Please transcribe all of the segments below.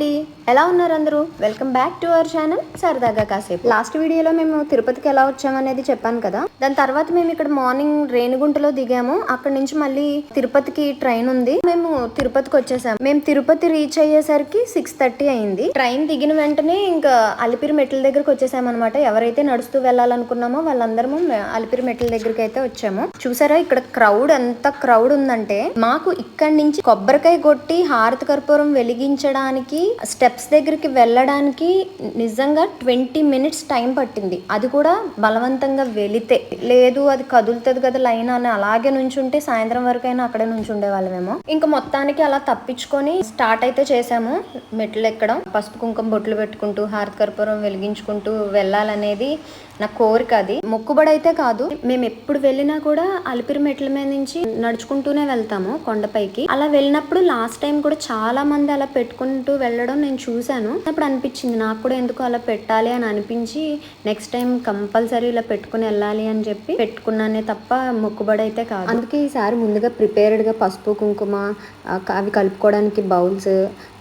అండి ఎలా ఉన్నారు అందరూ? Welcome back to our channel సరదాగా కాసేపు. లాస్ట్ వీడియోలో మేము తిరుపతికి ఎలా వచ్చామనేది చెప్పాను కదా. దాని తర్వాత మేము ఇక్కడ మార్నింగ్ రేణిగుంటలో దిగాము. అక్కడ నుంచి మళ్ళీ తిరుపతికి ట్రైన్ ఉంది. మేము తిరుపతికి వచ్చేసాము మేము తిరుపతి రీచ్ అయ్యేసరికి సిక్స్ థర్టీ అయింది. ట్రైన్ దిగిన వెంటనే ఇంకా అలిపిరి మెట్ల దగ్గరకు వచ్చేసామన్నమాట. ఎవరైతే నడుస్తూ వెళ్ళాలనుకున్నామో వాళ్ళందరము అలిపిరి మెట్ల దగ్గరికి అయితే వచ్చాము. చూసారా ఇక్కడ క్రౌడ్ ఎంత క్రౌడ్ ఉందంటే మాకు ఇక్కడి నుంచి కొబ్బరికాయ కొట్టి హారతి కర్పూరం వెలిగించడానికి స్టెప్స్ దగ్గరికి వెళ్ళడానికి నిజంగా ట్వంటీ మినిట్స్ టైం పట్టింది. అది కూడా బలవంతంగా వెళితే. లేదు అది కదులుతుంది కదా లైన్ అని అలాగే నుంచుంటే సాయంత్రం వరకు అయినా అక్కడే నుంచి ఉండేవాళ్ళమేమో ఇంకా మొత్తానికి అలా తప్పించుకొని స్టార్ట్ అయితే చేసాము మెట్లు ఎక్కడం పసుపు కుంకుమ బొట్లు పెట్టుకుంటూ హారతి కర్పూరం వెలిగించుకుంటూ వెళ్ళాలనేది నా కోరిక అది. మొక్కుబడి అయితే కాదు మేము ఎప్పుడు వెళ్ళినా కూడా అలిపిరి మెట్ల మీద నుంచి నడుచుకుంటూనే వెళ్తాము కొండపైకి. అలా వెళ్ళినప్పుడు లాస్ట్ టైం కూడా చాలా మంది అలా పెట్టుకుంటూ వెళ్ళడం నేను చూశాను. అప్పుడు అనిపించింది నాకు కూడా ఎందుకు అలా పెట్టాలి అని అనిపించి నెక్స్ట్ టైం కంపల్సరీ ఇలా పెట్టుకుని వెళ్ళాలి అని చెప్పి పెట్టుకున్నానే తప్ప మొక్కుబడి అయితే కాదు. అందుకే ఈసారి ముందుగా ప్రిపేర్డ్గా పసుపు కుంకుమ అవి కలుపుకోవడానికి బౌల్స్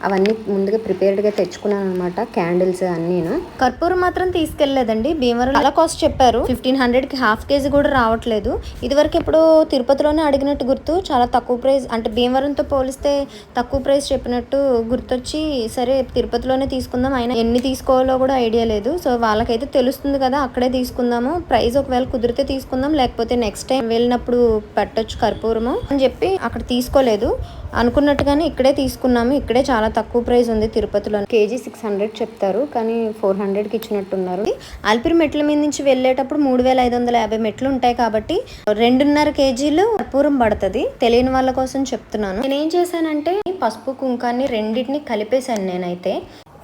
అవన్నీ ముందుగా ప్రిపేర్డ్గా తెచ్చుకున్నాను అనమాట క్యాండిల్స్ అన్నీను. కర్పూరం మాత్రం తీసుకెళ్ళేదండి భీమవరం చాలా కాస్ట్ చెప్పారు. ఫిఫ్టీన్ హండ్రెడ్కి హాఫ్ కేజీ కూడా రావట్లేదు. ఇదివరకు ఎప్పుడు తిరుపతిలోనే అడిగినట్టు గుర్తు చాలా తక్కువ ప్రైస్ అంటే భీమవరంతో పోలిస్తే తక్కువ ప్రైస్ చెప్పినట్టు గుర్తొచ్చి సరే తిరుపతిలోనే తీసుకుందాం. అయినా ఎన్ని తీసుకోవాలో కూడా ఐడియా లేదు. సో వాళ్ళకైతే తెలుస్తుంది కదా అక్కడే తీసుకుందాము. ప్రైస్ ఒకవేళ కుదిరితే తీసుకుందాం. లేకపోతే నెక్స్ట్ టైం వెళ్ళినప్పుడు పెట్టొచ్చు కర్పూరము అని చెప్పి అక్కడ తీసుకోలేదు. అనుకున్నట్టుగానే ఇక్కడే తీసుకున్నాము. ఇక్కడే చాలా తక్కువ ప్రైస్ ఉంది తిరుపతిలో కేజీ సిక్స్ హండ్రెడ్ చెప్తారు. కానీ ఫోర్ హండ్రెడ్కి ఇచ్చినట్టున్నారు. అల్పిరి మెట్ల మీద నుంచి వెళ్ళేటప్పుడు మూడు వేల ఐదు వందల యాభై మెట్లు ఉంటాయి కాబట్టి రెండున్నర కేజీలు కర్పూరం పడుతుంది. తెలియని వాళ్ళ కోసం చెప్తున్నాను. నేను ఏం చేశానంటే పసుపు కుంకాన్ని రెండింటిని కలిపేశాను నేనైతే.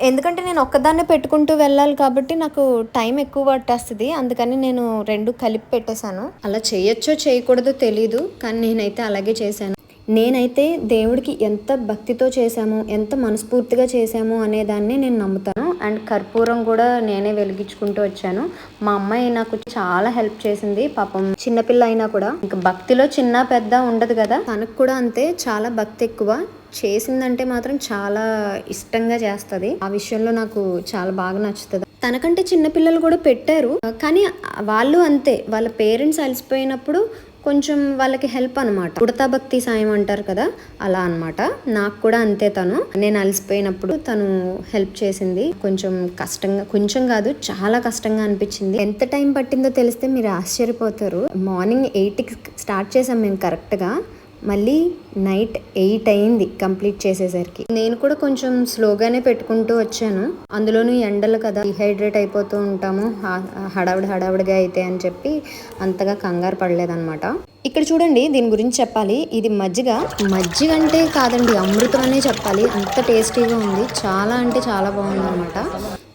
ఎందుకంటే నేను ఒక్కదాన్నే పెట్టుకుంటూ వెళ్ళాలి కాబట్టి నాకు టైం ఎక్కువ పట్టేస్తుంది. అందుకని నేను రెండు కలిపి పెట్టేశాను. అలా చేయొచ్చో చేయకూడదో తెలీదు. కానీ నేనైతే అలాగే చేశాను. నేనైతే దేవుడికి ఎంత భక్తితో చేశాము ఎంత మనస్ఫూర్తిగా చేశాము అనేదాన్ని నేను నమ్ముతాను. అండ్ కర్పూరం కూడా నేనే వెలిగించుకుంటూ వచ్చాను. మా అమ్మాయి నాకు చాలా హెల్ప్ చేసింది. పాపం చిన్నపిల్ల అయినా కూడా. ఇంకా భక్తిలో చిన్న పెద్ద ఉండదు కదా. తనకు కూడా అంతే. చాలా భక్తి ఎక్కువ. చేసిందంటే మాత్రం చాలా ఇష్టంగా చేస్తుంది. ఆ విషయంలో నాకు చాలా బాగా నచ్చుతుంది. తనకంటే చిన్నపిల్లలు కూడా పెట్టారు. కానీ వాళ్ళు అంతే. వాళ్ళ పేరెంట్స్ అలసిపోయినప్పుడు కొంచెం వాళ్ళకి హెల్ప్ అనమాట కుడతా భక్తి సాయం అంటారు కదా అలా అనమాట నాకు కూడా అంతే తను. నేను అలసిపోయినప్పుడు తను హెల్ప్ చేసింది. కొంచెం కష్టంగా కొంచెం కాదు చాలా కష్టంగా అనిపించింది. ఎంత టైం పట్టిందో తెలిస్తే మీరు ఆశ్చర్యపోతారు. మార్నింగ్ ఎయిట్కి స్టార్ట్ చేసాం మేము కరెక్ట్గా. మళ్ళీ నైట్ ఎయిట్ అయింది కంప్లీట్ చేసేసరికి. నేను కూడా కొంచెం స్లోగానే పెట్టుకుంటూ వచ్చాను. అందులోనూ ఎండలు కదా డిహైడ్రేట్ అయిపోతూ ఉంటాము. హడావిడి హడావిడిగా అయితే అని చెప్పి అంతగా కంగారు పడలేదన్నమాట. ఇక్కడ చూడండి దీని గురించి చెప్పాలి. ఇది మజ్జిగ. మజ్జిగ అంటే కాదండి అమృతం అనే చెప్పాలి. అంత టేస్టీగా ఉంది. చాలా అంటే చాలా బాగుంది అనమాట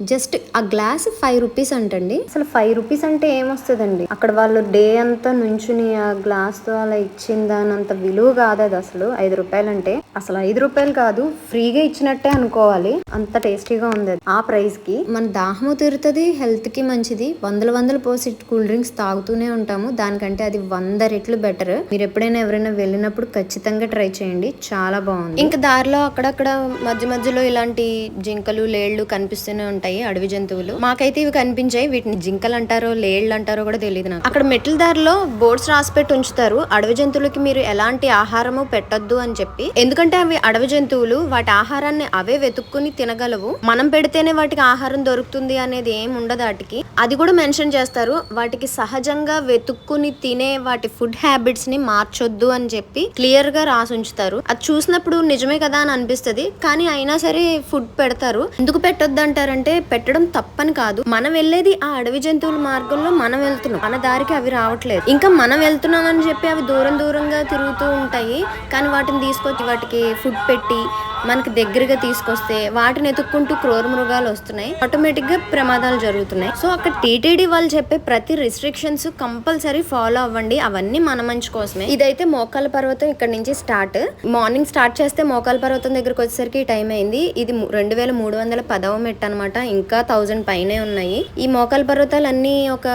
జస్ట్ ఆ గ్లాస్ ఫైవ్ రూపీస్ అంటండి. అసలు ఫైవ్ రూపీస్ అంటే ఏమొస్తుందండి? అక్కడ వాళ్ళు డే అంతా నుంచుని ఆ గ్లాస్తో అలా ఇచ్చిన అంత విలువ కాదు అది అసలు. ఐదు రూపాయలు అంటే అసలు ఐదు రూపాయలు కాదు ఫ్రీగా ఇచ్చినట్టే అనుకోవాలి. అంత టేస్టీగా ఉంది ఆ ప్రైస్కి మన దాహము తీరుతుంది హెల్త్కి మంచిది. వందల వందలు పోసి కూల్ డ్రింక్స్ తాగుతూనే ఉంటాము. దానికంటే అది వంద రెట్లు బెటర్. మీరు ఎప్పుడైనా ఎవరైనా వెళ్ళినప్పుడు ఖచ్చితంగా ట్రై చేయండి. చాలా బాగుంది. ఇంకా దారిలో అక్కడక్కడ మధ్య మధ్యలో ఇలాంటి జింకలు లేళ్ళు కనిపిస్తూనే ఉంటాయి. అడవి జంతువులు. మాకైతే ఇవి కనిపించాయి. వీటిని జింకలు అంటారో లేళ్ళు అంటారో కూడా తెలియదు నాకు. అక్కడ మెట్ల దారిలో బోర్డ్స్ రాసి పెట్టి ఉంచుతారు. అడవి జంతువులకి మీరు ఎలాంటి ఆహారము పెట్టొద్దు అని చెప్పి. ఎందుకు ఎందుకంటే అవి అడవి జంతువులు వాటి ఆహారాన్ని అవే వెతుక్కుని తినగలవు. మనం పెడితేనే వాటికి ఆహారం దొరుకుతుంది అనేది ఏం ఉండదు వాటికి అది కూడా మెన్షన్ చేస్తారు. వాటికి సహజంగా వెతుక్కుని తినే వాటి ఫుడ్ హ్యాబిట్స్ని మార్చొద్దు అని చెప్పి క్లియర్గా రాసి ఉంచుతారు. అది చూసినప్పుడు నిజమే కదా అని అనిపిస్తది. కానీ అయినా సరే ఫుడ్ పెడతారు. ఎందుకు పెట్టొద్దు అంటారంటే పెట్టడం తప్పని కాదు. మనం వెళ్ళేది ఆ అడవి జంతువుల మార్గంలో మనం వెళ్తున్నాం. మన దారికి అవి రావట్లేదు. ఇంకా మనం వెళ్తున్నాం అని చెప్పి అవి దూరం దూరంగా తిరుగుతూ ఉంటాయి. కానీ వాటిని తీసుకొచ్చి వాటికి ఫుడ్ పెట్టి మనకి దగ్గరగా తీసుకొస్తే వాటిని ఎతుక్కుంటూ క్రూర మృగాలు వస్తున్నాయి. ఆటోమేటిక్గా ప్రమాదాలు జరుగుతున్నాయి. సో అక్కడ టీటీడీ వాళ్ళు చెప్పే ప్రతి రిస్ట్రిక్షన్స్ కంపల్సరీ ఫాలో అవ్వండి. అవన్నీ మన మంచి కోసమే. ఇదైతే మోకాల పర్వతం ఇక్కడ నుంచి స్టార్ట్ మార్నింగ్ స్టార్ట్ చేస్తే మోకాల పర్వతం దగ్గరకు వచ్చేసరికి టైం అయింది. ఇది రెండు వేల మూడు వందల పదవ మెట్ అనమాట ఇంకా థౌజండ్ పైనే ఉన్నాయి. ఈ మోకాల పర్వతాలు అన్ని ఒక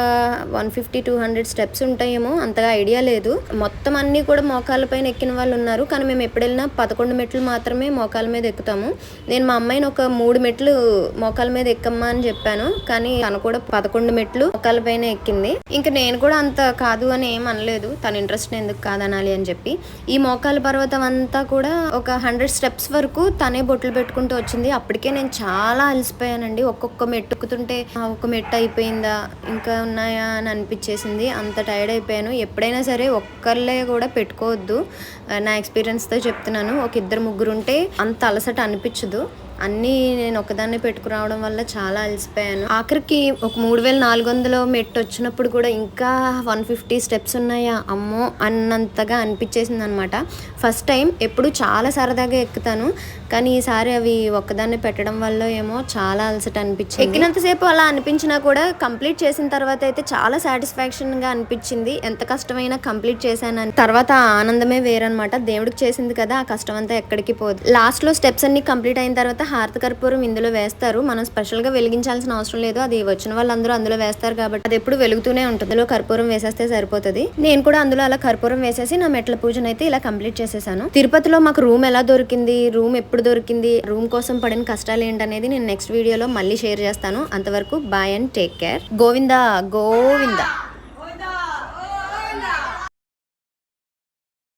one fifty two hundred steps ఉంటాయేమో. అంతగా ఐడియా లేదు. మొత్తం అన్ని కూడా మోకాల పైన ఎక్కిన వాళ్ళు ఉన్నారు. కానీ మేము ఎప్పుడు వెళ్ళినా పదకొండు మెట్లు మాత్రమే మోకాల మోకాల మీద ఎక్కుతాము. నేను మా అమ్మాయిని ఒక మూడు మెట్లు మోకాల మీద ఎక్కమ్మా అని చెప్పాను. కానీ తను కూడా పదకొండు మెట్లు మోకాల పైన ఎక్కింది. ఇంకా నేను కూడా అంత కాదు అని ఏం అనలేదు. తన ఇంట్రెస్ట్ ఎందుకు కాదనాలి అని చెప్పి. ఈ మోకాల పర్వతం అంతా కూడా ఒక హండ్రెడ్ స్టెప్స్ వరకు తనే బొట్లు పెట్టుకుంటూ వచ్చింది. అప్పటికే నేను చాలా అలసిపోయానండి. ఒక్కొక్క మెట్టు ఎక్కుతుంటే ఒక మెట్టు అయిపోయిందా? ఇంకా ఉన్నాయా? అని అనిపించేసింది. అంత టైర్డ్ అయిపోయాను. ఎప్పుడైనా సరే ఒక్కర్లే కూడా పెట్టుకోవద్దు. నా ఎక్స్పీరియన్స్తో చెప్తున్నాను. ఒక ఇద్దరు ముగ్గురు ఉంటే అంత అలసట అనిపించదు. అన్నీ నేను ఒకదాన్ని పెట్టుకురావడం వల్ల చాలా అలసిపోయాను. ఆఖరికి ఒక మూడు వేల నాలుగు వందలు మెట్టు వచ్చినప్పుడు కూడా ఇంకా వన్ ఫిఫ్టీ స్టెప్స్ ఉన్నాయా? అమ్మో! అన్నంతగా అనిపించేసింది అనమాట ఫస్ట్ టైం ఎప్పుడు చాలా సరదాగా ఎక్కుతాను. కానీ ఈసారి అవి ఒక్కదాన్ని పెట్టడం వల్ల ఏమో చాలా అలసట అనిపించింది. ఎక్కినంతసేపు అలా అనిపించినా కూడా కంప్లీట్ చేసిన తర్వాత అయితే చాలా సాటిస్ఫాక్షన్గా అనిపించింది. ఎంత కష్టమైనా కంప్లీట్ చేశానని తర్వాత ఆనందమే వేరనమాట. దేవుడికి చేసింది కదా ఆ కష్టం అంతా ఎక్కడికి పోదు. లాస్ట్లో స్టెప్స్ అన్ని కంప్లీట్ అయిన తర్వాత హారత కర్పూరం ఇందులో వేస్తారు. మనం స్పెషల్గా వెలిగించాల్సిన అవసరం లేదు. అది వచ్చిన వాళ్ళందరూ అందులో వేస్తారు కాబట్టి అది ఎప్పుడు వెలుగుతూనే ఉంటుంది. అందులో కర్పూరం వేసేస్తే సరిపోతుంది. నేను కూడా అందులో అలా కర్పూరం వేసేసి నా మెట్ల పూజను అయితే ఇలా కంప్లీట్ చేసేసాను. తిరుపతిలో మాకు రూమ్ ఎలా దొరికింది? రూమ్ ఎప్పుడు దొరికింది? రూమ్ కోసం పడిన కష్టాలు ఏంటనేది నేను నెక్స్ట్ వీడియోలో మళ్ళీ షేర్ చేస్తాను. అంతవరకు bye and take care. Govinda Govinda.